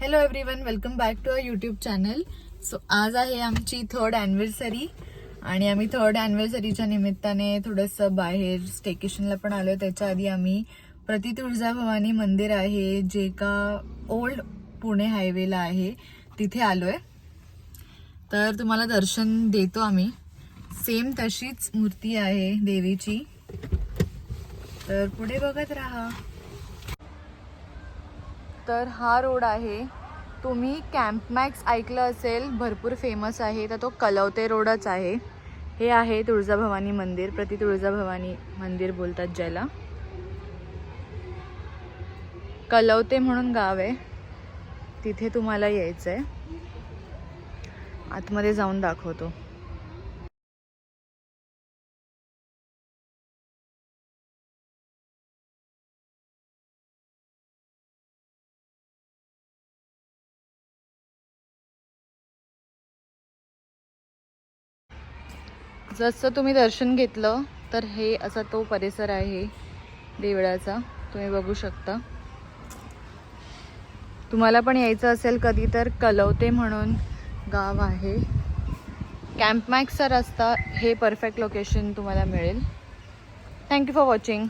Hello everyone welcome back to a YouTube channel so आज आहे आमची थर्ड अॅनिव्हर्सरी आणि आम्ही थर्ड अॅनिव्हर्सरीच्या निमित्ताने थोडंसं बाहेर स्टेकेशनला पण आलो त्याच्या आधी आम्ही प्रति तुळजाभवानी मंदिर आहे जे का ओल्ड पुणे हायवेला आहे. तिथे आलो आहे तर तुम्हाला दर्शन देतो आम्ही. सेम तशीच मूर्ती आहे देवीची. तर पुढे बघत राहा. तर हा रोड आहे. तुम्ही कॅम्पमॅक्स ऐकलं असेल भरपूर फेमस आहे तर तो कलवते रोडच आहे. हे आहे तुळजाभवानी मंदिर प्रति तुळजाभवानी मंदिर बोलतात ज्याला. कलवते म्हणून गाव आहे. तिथे तुम्हाला यायचं आहे आतमध्ये जाऊन दाखवतो. जसं तुम्ही दर्शन घेतलं तर हे असा तो परिसर आहे देवळाचा. तुम्ही बघू शकता. तुम्हाला पण यायचं असेल कधी तर कलवते म्हणून गाव आहे. कॅम्पमॅक्सचा रस्ता हे परफेक्ट लोकेशन तुम्हाला मिळेल. Thank you for watching